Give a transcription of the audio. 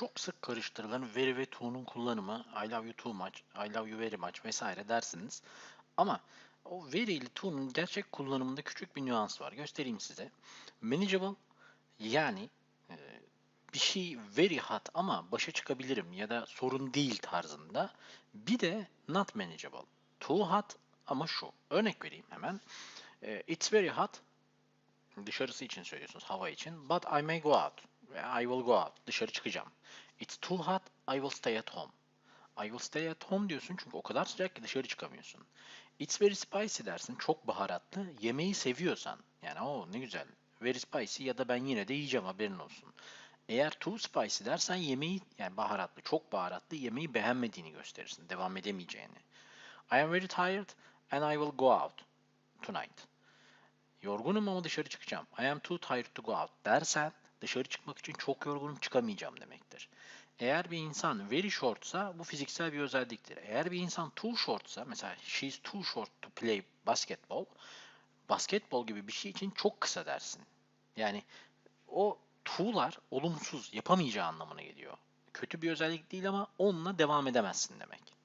çok sık karıştırılan very ve to'nun kullanımı I love you too much, I love you very much vesaire dersiniz. Ama o very ile to'nun gerçek kullanımında küçük bir nüans var. Göstereyim size. Manageable yani e, bir şey very hot ama başa çıkabilirim ya da sorun değil tarzında. Bir de not manageable. Too hot ama şu. Örnek vereyim hemen. E, It's very hot. Dışarısı için söylüyorsunuz, hava için. But I may go out. I will go out. Dışarı çıkacağım. It's too hot. I will stay at home. I will stay at home diyorsun çünkü o kadar sıcak ki dışarı çıkamıyorsun. It's very spicy dersin. Çok baharatlı. Yemeği seviyorsan. Yani o ne güzel. Very spicy ya da ben yine de yiyeceğim haberin olsun. Eğer too spicy dersen yemeği yani baharatlı, çok baharatlı yemeği beğenmediğini gösterirsin. Devam edemeyeceğini. I am very tired and I will go out tonight. Yorgunum ama dışarı çıkacağım. I am too tired to go out dersen dışarı çıkmak için çok yorgunum çıkamayacağım demektir. Eğer bir insan very shortsa bu fiziksel bir özelliktir. Eğer bir insan too shortsa mesela she's too short to play basketball basketbol gibi bir şey için çok kısa dersin. Yani o to'lar olumsuz yapamayacağı anlamına geliyor. Kötü bir özellik değil ama onunla devam edemezsin demek.